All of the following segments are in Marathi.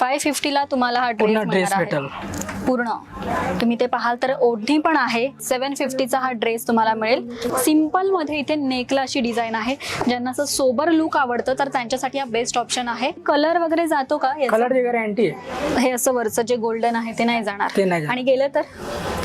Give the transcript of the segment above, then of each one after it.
फाय फिफ्टीला तुम्हाला हा ड्रेस ड्रेस भेटल. पूर्ण. तुम्ही ते पाहाल तर ओढणी पण आहे. सेवन फिफ्टीचा हा ड्रेस तुम्हाला मिळेल. सिंपलमध्ये इथे नेकला अशी डिझाईन आहे. ज्यांना असं सोबर लुक आवडतं तर त्यांच्यासाठी हा बेस्ट ऑप्शन आहे. कलर वगैरे जातो का? कलर गॅरंटी हे असं वरचं जे गोल्डन आहे ते नाही जाणार. ते नाही जाणार. आणि गेलं तर?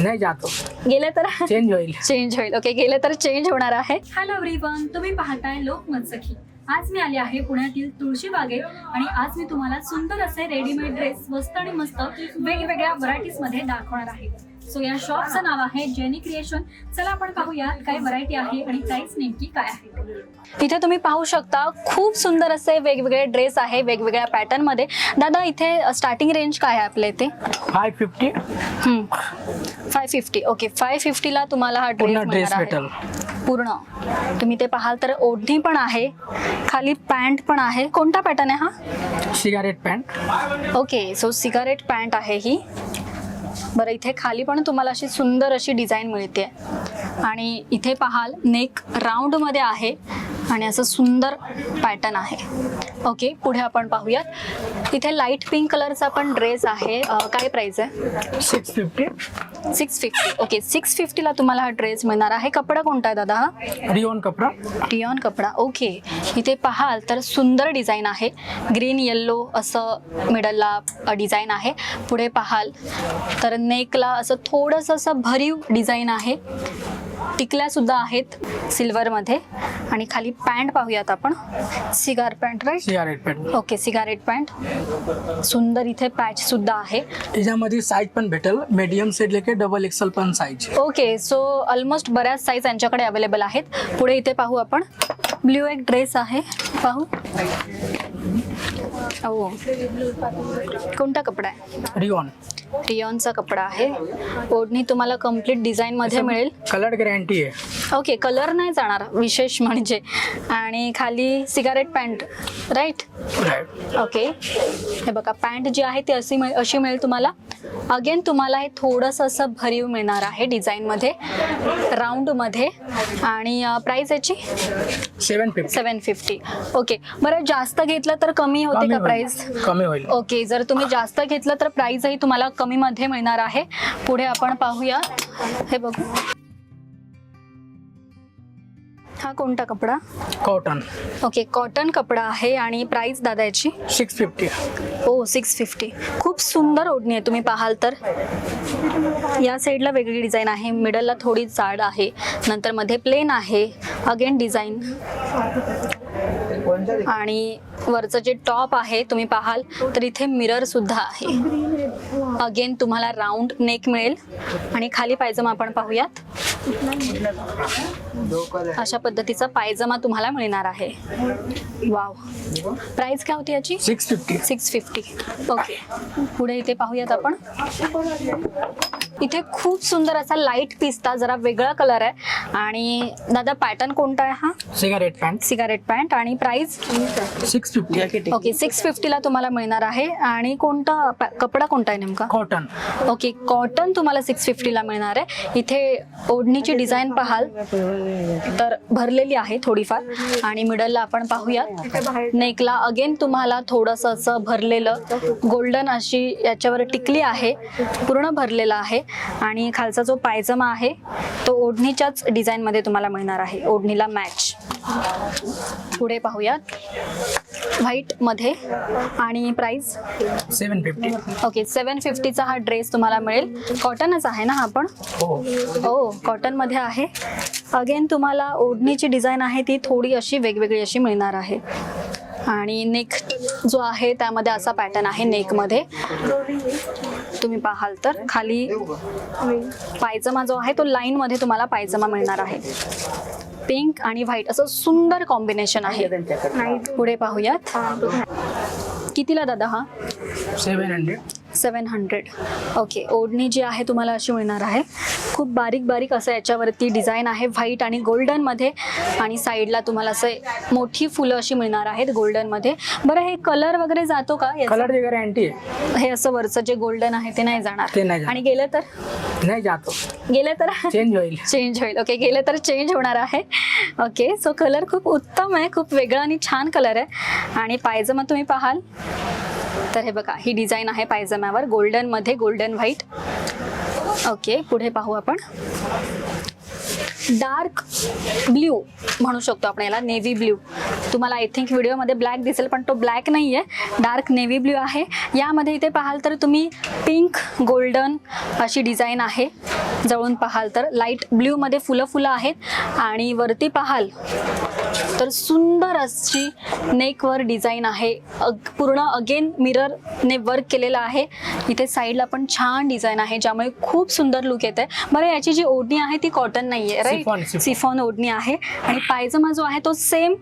नाही जातो. गेलं तर? चेंज होईल. चेंज होईल. ओके गेलं तर चेंज होणार आहे. हॅलो एव्हरीवन तुम्ही पाहताय लोकमत सखी आज मी आले आहे पुण्यातील तुळशी बागेत आणि आज मी तुम्हाला सुंदर असे रेडीमेड ड्रेस स्वस्त आणि मस्त वेगवेगळ्या व्हरायटीजमध्ये दाखवणार आहे. सो या शॉपचं नाव आहे जेनी क्रिएशन चला आपण पाहूयात काय व्हरायटी आहे आणि प्राइस नेमकी काय आहे. इथे तुम्ही पाहू शकता खूप सुंदर असे वेगवेगळे ड्रेस आहे वेगवेगळ्या पॅटर्नमध्ये. दादा इथे स्टार्टिंग रेंज काय आहे आपल्या इथे? Five fifty five fifty okay five फिफ्टीला तुम्हाला हा ड्रेस भेटल. पूर्ण. तुम्ही ते पाहाल तर ओढणी पण आहे खाली पॅन्ट पण आहे. कोणता पॅटर्न आहे हा? Cigarette pant okay so cigarette pant आहे ही. बरं इथे खाली पण तुम्हाला अशी सुंदर अशी डिझाईन मिळते. आणि इथे पाहाल नेक राऊंडमध्ये आहे. आणि असं सुंदर पॅटर्न आहे. ओके पुढे आपण पाहूयात. इथे लाइट पिंक कलरचा पण ड्रेस आहे. काय प्राइस आहे? Six fifty six fifty okay six फिफ्टीला तुम्हाला हा ड्रेस मिळणार आहे. कपडा कोणता आहे दादा? हा रिओन कपडा. टियॉन कपडा. ओके इथे पाहाल तर सुंदर डिझाईन आहे. ग्रीन येल्लो असं मिडलला डिझाईन आहे. पुढे पाहाल तर नेकला असं थोडंसं असं भरीव डिझाईन आहे. टिकल्या सुद्धा आहेत सिल्वरमध्ये. आणि खाली पॅन्ट पाहूयात आपण. Cigar pant right cigarette pant okay cigarette pant सुंदर इथे पॅच सुद्धा आहे. याच्यामध्ये साईज पण भेटेल. मीडियम सेट लेके डबल एक्सल पण साईज ओके सो ऑलमोस्ट बऱ्याच साईज यांच्याकडे अवेलेबल आहेत. पुढे इथे पाहू आपण. ब्ल्यू एक ड्रेस आहे. पाहू. ओ कोणता कपडा आहे? रिओन रियॉनचा कपडा आहे. ओढणी तुम्हाला कंप्लीट डिझाईन मध्ये मिळेल. कलर गॅरंटी आहे. ओके कलर नाही जाणार विशेष म्हणजे. आणि खाली सिगारेट पॅन्ट राईट ओके हे बघा पॅन्ट जी आहे ती अशी अशी मिळेल तुम्हाला. अगेन तुम्हाला हे थोडंसं असं भरीव मिळणार आहे डिझाईनमध्ये राऊंडमध्ये आणि प्राईस याची? Seven fifty seven fifty okay बरं जास्त घेतलं तर कमी होते का प्राईस कमी होईल. ओके जर तुम्ही जास्त घेतलं तर प्राईसही तुम्हाला कमीमध्ये मिळणार आहे. पुढे आपण पाहूया. हे बघू. हा कोणता कपडा? कॉटन ओके कॉटन कपडा आहे आणि प्राईस दादा याची six fifty oh six fifty खूप सुंदर ओढणी आहे तुम्ही पाहाल तर. या साईडला वेगळी डिझाईन आहे. मिडलला थोडी जाड आहे. नंतर मध्ये प्लेन आहे. अगेन डिझाईन आणि वरचं जे टॉप आहे तुम्ही पाहाल तर इथे मिरर सुद्धा आहे. अगेन तुम्हाला राऊंड नेक मिळेल. आणि खाली पायजमा आपण पाहूयात. अशा पद्धतीचा पायजमा तुम्हाला मिळणार आहे. वाव. प्राइस काय होती याची? Six fifty six fifty okay पुढे इथे पाहूयात आपण. इथे खूप सुंदर असा लाइट पिस्ता जरा वेगळा कलर आहे. आणि दादा पॅटर्न कोणता आहे हा? सिगारेट पॅन्ट सिगारेट पॅन्ट आणि price six fifty okay six फिफ्टीला तुम्हाला मिळणार आहे. आणि कोणता कपडा कोणता आहे नेमका? कॉटन ओके कॉटन तुम्हाला सिक्स फिफ्टीला मिळणार आहे. इथे ओढणीची डिझाईन पाहाल तर भरलेली आहे थोडीफार. आणि मिडलला आपण पाहूयात नेकला अगेन तुम्हाला थोडंसं असं भरलेलं गोल्डन अशी याच्यावर टिकली आहे पूर्ण भरलेला आहे. आणि खालचा जो पायजमा आहे तो ओढणीच्याच डिझाईनमध्ये तुम्हाला मिळणार आहे. ओढणीला मॅच पुढे पाहूयात. व्हाईटमध्ये आणि price seven fifty. Okay seven फिफ्टीचा हा ड्रेस तुम्हाला मिळेल. कॉटनच आहे ना हा पण? हो. हो कॉटनमध्ये आहे. अगेन तुम्हाला ओढणीची डिझाईन आहे ती थोडी अशी वेगवेगळी अशी मिळणार आहे. आणि नेक जो आहे त्यामध्ये असा पॅटर्न आहे नेकमध्ये तुम्ही पाहाल तर खाली पायजमा जो आहे तो लाईनमध्ये तुम्हाला पायजमा मिळणार आहे. पिंक आणि व्हाईट असं सुंदर कॉम्बिनेशन आहे. पुढे पाहूयात. कितीला दादा हा? Seven hundred. Seven hundred. Okay ओढणी जी आहे तुम्हाला अशी मिळणार आहे. खूप बारीक बारीक असं याच्यावरती डिझाईन आहे व्हाईट आणि गोल्डनमध्ये आणि साईडला तुम्हाला असं मोठी फुलं अशी मिळणार आहेत गोल्डनमध्ये बरं हे कलर वगैरे जातो का? कलर गॅरंटी आहे. हे असं वरचं जे गोल्डन आहे ते नाही जाणार. ते नाही जाणार. आणि गेलं तर? नाही जातो. गेलं तर? चेंज होईल. चेंज होईल. ओके गेलं तर चेंज होणार आहे. ओके सो कलर खूप उत्तम आहे खूप वेगळा आणि छान कलर आहे. आणि पायजमा तुम्ही पाहाल. तर हे बघा ही डिझाईन आहे पायजम्यावर गोल्डनमध्ये गोल्डन व्हाईट ओके पुढे पाहू आपण. डार्क ब्ल्यू म्हणू शकतो आपण याला नेव्ही ब्ल्यू तुम्हाला आय थिंक व्हिडिओमध्ये ब्लॅक दिसेल पण तो ब्लॅक नाही आहे डार्क नेव्ही ब्ल्यू आहे. यामध्ये इथे पाहाल तर तुम्ही पिंक गोल्डन अशी डिझाईन आहे. जवळून पाहाल तर लाइट ब्ल्यूमध्ये फुलं फुलं आहेत. आणि वरती पाहाल तर सुंदर अशी नेकवर डिझाईन आहे. अग पूर्ण अगेन मिररने वर्क केलेलं आहे. इथे साईडला पण छान डिझाईन आहे ज्यामुळे खूप सुंदर लुक येत. आहे बरं याची जी ओढणी आहे ती कॉटन नाही आहे राईट. सिफॉन. ओढणी आहे. आणि पायजमा जो आहे तो सेम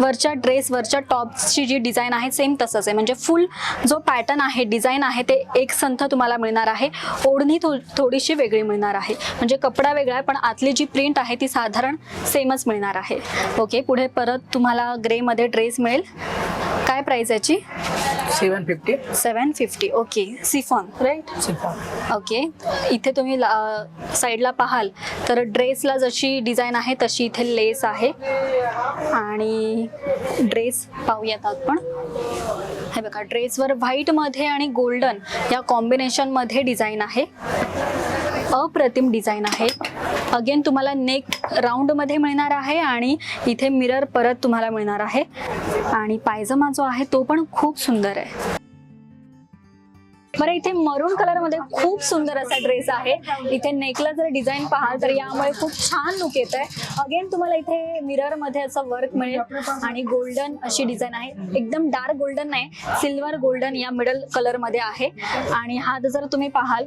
वरच्या ड्रेस वरच्या टॉपची जी डिझाईन आहे सेम तसंच आहे. म्हणजे फुल जो पॅटर्न आहे डिझाईन आहे ते एक संथ तुम्हाला मिळणार आहे. ओढणी थो थोडीशी वेगळी मिळणार आहे. म्हणजे कपडा वेगळा आहे पण आतली जी प्रिंट आहे ती साधारण सेमच मिळणार आहे. ओके पुढे परत तुम्हाला ग्रेमध्ये ड्रेस मिळेल. काय प्राईस याची? Seven fifty. Seven fifty. Okay. Chiffon right chiffon. Okay. इथे तुम्ही ला- साईडला पाहाल तर ड्रेसला जशी डिझाईन आहे तशी इथे लेस आहे. आणि ड्रेस पाहूयात आपण. हे बघा ड्रेसवर व्हाईटमध्ये आणि गोल्डन या कॉम्बिनेशनमध्ये डिझाईन आहे. अप्रतिम डिझाईन आहे. अगेन तुम्हाला नेक राऊंडमध्ये मिळणार आहे आणि इथे मिरर परत तुम्हाला मिळणार आहे. आणि पायजमा जो आहे तो पण खूप सुंदर आहे. बरं इथे मरून कलरमध्ये खूप सुंदर असा ड्रेस आहे. इथे नेकला जर डिझाईन पाहाल तर यामुळे खूप छान लुक येत आहे अगेन तुम्हाला इथे मिररमध्ये असं वर्क मिळेल. आणि गोल्डन अशी डिझाईन आहे. एकदम डार्क गोल्डन नाही सिल्वर गोल्डन या मिडल कलरमध्ये आहे. आणि हात जर तुम्ही पाहाल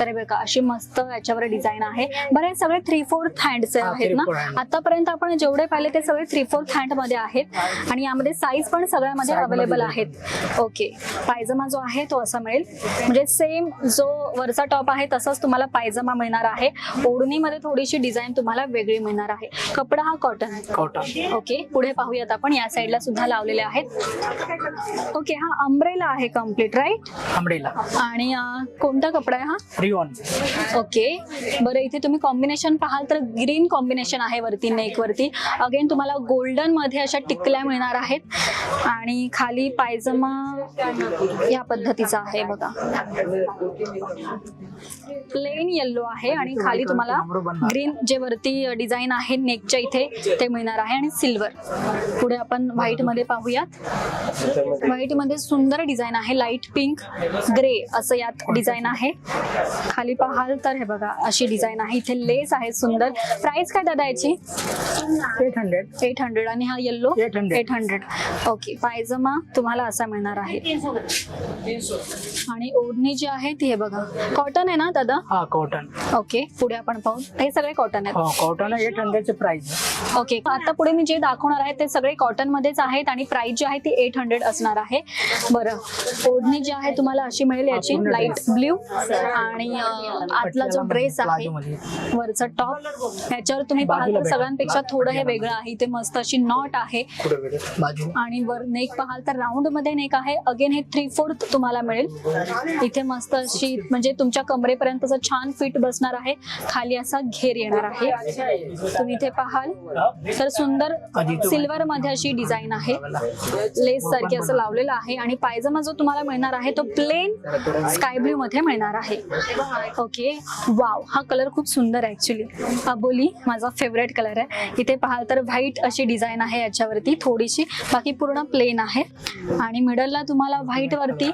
तर हे बघा अशी मस्त याच्यावर डिझाईन आहे. बरं हे सगळे थ्री फोर्थ हँडचे हा, आहेत ना. आतापर्यंत आपण जेवढे पाहिले ते सगळे थ्री फोर्थ हँडमध्ये आहेत. आणि यामध्ये साईज पण सगळ्यामध्ये अवेलेबल आहेत. ओके पायजमा जो आहे तो असा मिळेल. म्हणजे सेम जो वरचा टॉप आहे तसाच तुम्हाला पायजमा मिळणार आहे. ओढणीमध्ये थोडीशी डिझाईन तुम्हाला वेगळी मिळणार आहे. कपडा हा कॉटन आहे. कॉटन ओके पुढे पाहूयात आपण. या साईडला सुद्धा लावलेले आहेत. ओके हा अम्ब्रेला आहे कंप्लीट राईट आंबडेला आणि कोणता कपडा आहे हा? रिओन ओके बरं इथे तुम्ही कॉम्बिनेशन पाहाल तर ग्रीन कॉम्बिनेशन आहे वरती नेक वरती. अगेन तुम्हाला गोल्डनमध्ये अशा टिकल्या मिळणार आहेत. आणि खाली पायजमा या पद्धतीचा आहे बघा. प्लेन येल्लो आहे आणि खाली तुम्हाला ग्रीन जे वरती डिझाईन आहे नेकच्या इथे ते मिळणार आहे आणि सिल्वर पुढे आपण व्हाईटमध्ये पाहूयात. व्हाईटमध्ये सुंदर डिझाईन आहे लाइट पिंक ग्रे असं यात डिझाईन आहे. खाली पाहाल तर हे बघा अशी डिझाईन आहे. इथे लेस आहे सुंदर. प्राइस काय दादा याची? एट हंड्रेड एट हंड्रेड आणि हा येल्लो 800. एट हंड्रेड ओके पायजमा तुम्हाला असा मिळणार आहे. आणि ओढणी जी आहे ती हे बघा. कॉटन आहे ना दादा? हा कॉटन ओके पुढे आपण पाहू. हे सगळे कॉटन आहेत. हो कॉटन एट हंड्रेडचे प्राइस ओके आता पुढे मी जे दाखवणार आहे ते सगळे कॉटन मध्येच आहेत आणि प्राइस जी आहे ती एट हंड्रेड असणार आहे. बरं ओढणी जी आहे तुम्हाला अशी मिळेल याची लाइट. ब्ल्यू आणि आतला जो ड्रेस आहे वरचा टॉप ह्याच्यावर तुम्ही पाहाल तर. सगळ्यांपेक्षा थोडं हे वेगळं आहे. इथे मस्त अशी नॉट आहे. आणि वर नेक पाहाल तर राऊंडमध्ये नेक आहे. अगेन हे थ्री फोर्थ तुम्हाला मिळेल. इथे मस्त अशी म्हणजे तुमच्या कमरेपर्यंतचा छान फिट बसणार आहे. खाली असा घेर येणार आहे. तुम्ही इथे पाहाल. तर सुंदर सिल्वर मध्ये अशी डिझाईन आहे. लेस सारखी असं लावलेलं आहे आणि पायजमा जो तुम्हाला मिळणार आहे तो प्लेन स्काय ब्ल्यू मध्ये मिळणार आहे. ओके. वाव. हा कलर खूप सुंदर आहे ऍक्च्युली अबोली माझा फेवरेट कलर आहे. इथे पाहाल तर व्हाईट अशी डिझाईन आहे याच्यावरती थोडीशी. बाकी पूर्ण प्लेन आहे. आणि मिडलला तुम्हाला व्हाईट वरती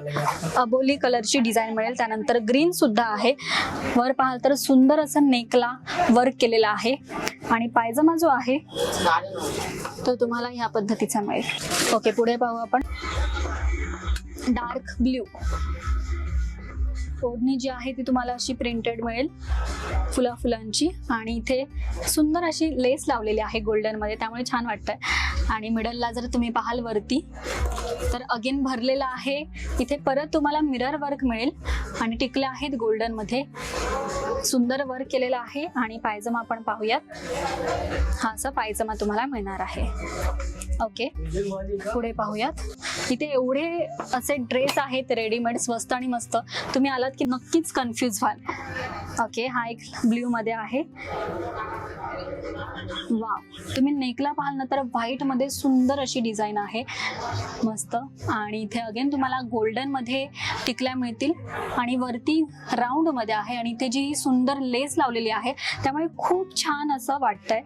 अबोली कलरची डिझाईन मिळेल. त्यानंतर ग्रीन सुद्धा आहे. वर पाहाल तर सुंदर असं नेकला वर्क केलेला आहे. आणि पायजमा जो आहे तो तुम्हाला ह्या पद्धतीचा मिळेल. ओके पुढे पाहू आपण. डार्क ब्ल्यू ओढणी जी आहे ती तुम्हाला अशी प्रिंटेड मिळेल. फुला फुलांची आणि इथे सुंदर अशी लेस लावलेली आहे गोल्डनमध्ये. त्यामुळे छान वाटतंय. आणि मिडलला जर तुम्ही पाहाल वरती तर अगेन भरलेलं आहे. इथे परत तुम्हाला मिरर वर्क मिळेल. आणि टिकल्या आहेत गोल्डनमध्ये. सुंदर वर्क केलेला आहे. आणि पायजमा आपण पाहूयात. हा असा पायजमा तुम्हाला मिळणार आहे. ओके पुढे पाहूयात. इथे एवढे असे ड्रेस आहेत रेडीमेड स्वस्त आणि मस्त. तुम्ही आलात की नक्कीच कन्फ्यूज व्हाल. ओके हा एक ब्ल्यू मध्ये आहे. वा तुम्ही नेकला पाहाल ना तर व्हाईटमध्ये सुंदर अशी डिझाईन आहे. मस्त. आणि इथे अगेन तुम्हाला गोल्डनमध्ये टिकल्या मिळतील. आणि वरती राऊंडमध्ये आहे. आणि इथे जी सुंदर लेस लावलेली आहे त्यामुळे खूप छान असं वाटतंय.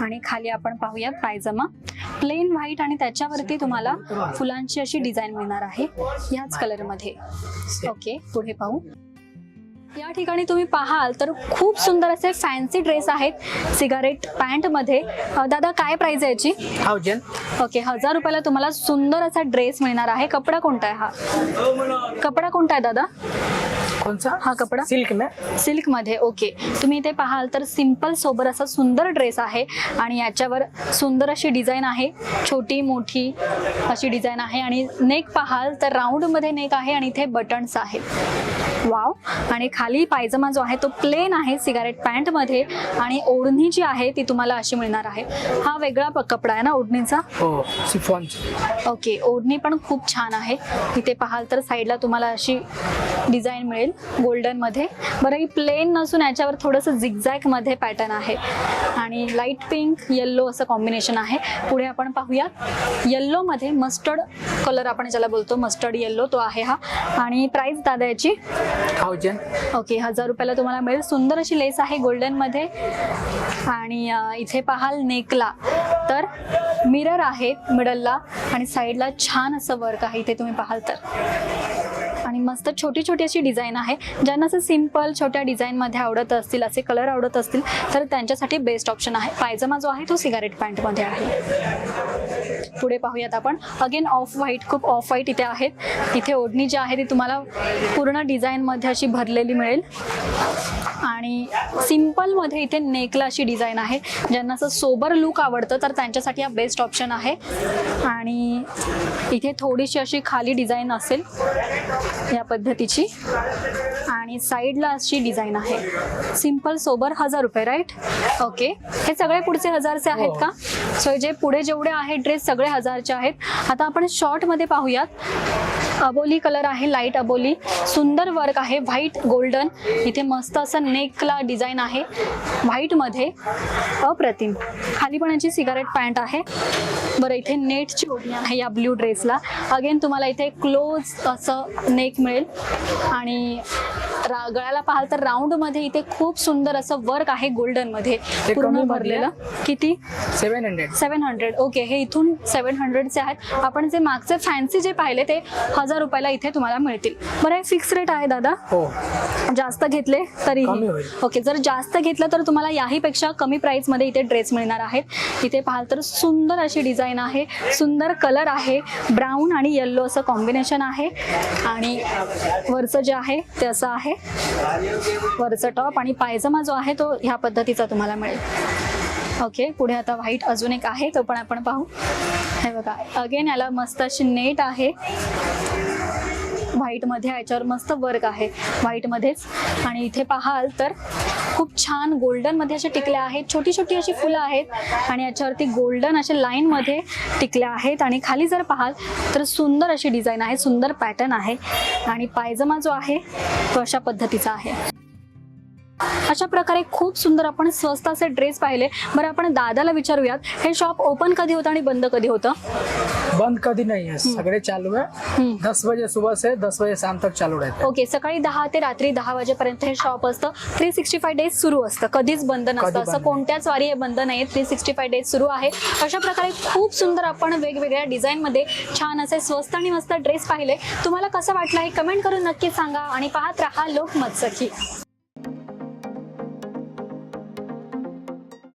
आणि खाली आपण पाहूयात पायजमा. प्लेन व्हाईट आणि त्याच्यावरती तुम्हाला फुलांची अशी डिझाईन मिळणार आहे ह्याच कलरमध्ये. ओके पुढे पाहू. या ठिकाणी तुम्ही पाहाल तर खूप सुंदर असे फॅन्सी ड्रेस आहेत सिगारेट पॅन्टमध्ये. अ, दादा काय प्राइस आहे याची? थाउजंड. ओके हजार रुपयाला तुम्हाला सुंदर असा ड्रेस मिळणार आहे. कपडा कोणता आहे हा? कपडा कोणता आहे दादा? कौन सा हा कपडा? सिल्क में सिल्कमध्ये ओके. तुम्ही इथे पाहाल तर सिंपल सोबर असा सुंदर ड्रेस आहे आणि याच्यावर सुंदर अशी डिझाईन आहे. छोटी मोठी अशी डिझाईन आहे आणि नेक पाहाल तर राऊंडमध्ये नेक आहे आणि इथे बटन्स आहेत. वाव. आणि खाली पायजमा जो आहे तो प्लेन आहे सिगारेट पॅन्टमध्ये आणि ओढणी जी आहे ती तुम्हाला अशी मिळणार आहे. हा वेगळा प- कपडा आहे ना ओढणीचा? हो ओके. ओढणी पण खूप छान आहे. इथे पाहाल तर साईडला तुम्हाला अशी डिझाईन मिळेल. गोल्डनमध्ये बरं ही प्लेन नसून याच्यावर थोडंसं झिगझॅगमध्ये पॅटर्न आहे. आणि लाइट पिंक येल्लो असं कॉम्बिनेशन आहे. पुढे आपण पाहूयात येल्लोमध्ये मस्टर्ड कलर आपण ज्याला बोलतो मस्टर्ड येल्लो तो आहे हा. आणि प्राईस दादा याची थाउजंड ओके हजार रुपयाला तुम्हाला मिळेल. सुंदर अशी लेस आहे गोल्डनमध्ये आणि इथे पाहाल नेकला तर मिरर आहे मिडलला आणि साईडला छान असं वर्क आहे. इथे तुम्ही पाहाल तर. आणि मस्त छोटी छोटी अशी डिझाईन आहे. ज्यांना असं सिंपल छोट्या डिझाईनमध्ये आवडत असतील असे कलर आवडत असतील तर त्यांच्यासाठी बेस्ट ऑप्शन आहे. पायजमा जो आहे तो सिगारेट पॅन्टमध्ये आहे. पुढे पाहूयात आपण. अगेन ऑफ व्हाईट खूप ऑफ व्हाईट इथे आहेत. इथे ओढणी जी आहे ती तुम्हाला पूर्ण डिझाईनमध्ये अशी भरलेली मिळेल. आणि सिम्पलमध्ये इथे नेकला अशी डिझाईन आहे. ज्यांना असं सोबर लुक आवडतं तर त्यांच्यासाठी हा बेस्ट ऑप्शन आहे. आणि इथे थोडीशी अशी खाली डिझाईन असेल या पद्धतीची. आणि साईडला अशी डिझाईन आहे. सिंपल सोबर हजार रुपये राईट ओके हे सगळे पुढचे हजारचे आहेत का? सो जे पुढे जेवढे आहेत ड्रेस सगळे हजारचे आहेत. आता आपण शॉर्टमध्ये पाहूयात. अबोली कलर आहे लाइट अबोली. सुंदर वर्क आहे व्हाईट गोल्डन इथे मस्त असं नेकला डिझाईन आहे. व्हाईटमध्ये अप्रतिम. खाली पण याची सिगारेट पॅन्ट आहे. बरं इथे नेटची ओढणी आहे या ब्ल्यू ड्रेसला अगेन तुम्हाला इथे क्लोज असं नेक मिळेल. आणि गळ्याला पाहाल तर राऊंडमध्ये इथे खूप सुंदर असं वर्क आहे गोल्डनमध्ये ते पूर्ण भरलेलं. किती? Seven hundred seven hundred okay हे इथून सेवन हंड्रेडचे आहेत. आपण जे मागचे फॅन्सी जे पाहिले ते हजार रुपयाला इथे तुम्हाला मिळतील. बरं हे फिक्स रेट आहे दादा. हो. जास्त घेतले तरी. ओके जर जास्त घेतलं तर तुम्हाला याहीपेक्षा कमी प्राईसमध्ये इथे ड्रेस मिळणार आहेत. इथे पाहाल तर सुंदर अशी डिझाईन आहे. सुंदर कलर आहे. ब्राऊन आणि येल्लो असं कॉम्बिनेशन आहे. आणि वरचं जे आहे ते असं आहे. वरचं टॉप आणि पायजमा जो आहे तो ह्या पद्धतीचा तुम्हाला मिळेल. ओके पुढे आता व्हाईट अजून एक आहे तो पण आपण पाहू. हे बघा अगेन याला मस्त अशी नेट आहे. व्हाईटमध्ये याच्यावर मस्त वर्क आहे. व्हाईटमध्येच आणि इथे पाहाल तर खूप छान गोल्डनमध्ये अशा टिकल्या आहेत. छोटी छोटी अशी फुलं आहेत आणि याच्यावरती गोल्डन अशा लाईनमध्ये टिकल्या आहेत. आणि खाली जर पाहाल तर सुंदर अशी डिझाईन आहे सुंदर पॅटर्न आहे. आणि पायजमा जो आहे तो अशा पद्धतीचा आहे. अशा प्रकारे खूप सुंदर आपण स्वस्त असे ड्रेस पाहिले. बरं आपण दादाला विचारूयात हे शॉप ओपन कधी होतं आणि बंद कधी होतं? बंद कधी नहीं है सगळे चालू है हम्म. दस बजे सुबह से दस बजे शाम तक चालू रहते. ओके सकाळी दहा ते रात्री दहा वाजेपर्यंत हे शॉप असतं. थ्री सिक्स्टी फाय डेज सुरू असतं. कधीच बंद नसतं. असं कोणत्याच वारी हे बंद नाही. थ्री सिक्स्टी फाय डेज सुरू आहे. अशा प्रकारे खूप सुंदर आपण वेगवेगळ्या डिझाईनमध्ये छान असे स्वस्त आणि मस्त ड्रेस पाहिले. तुम्हाला कसं वाटलं हे कमेंट करून नक्की सांगा आणि पाहत राहा लोकमत सखी.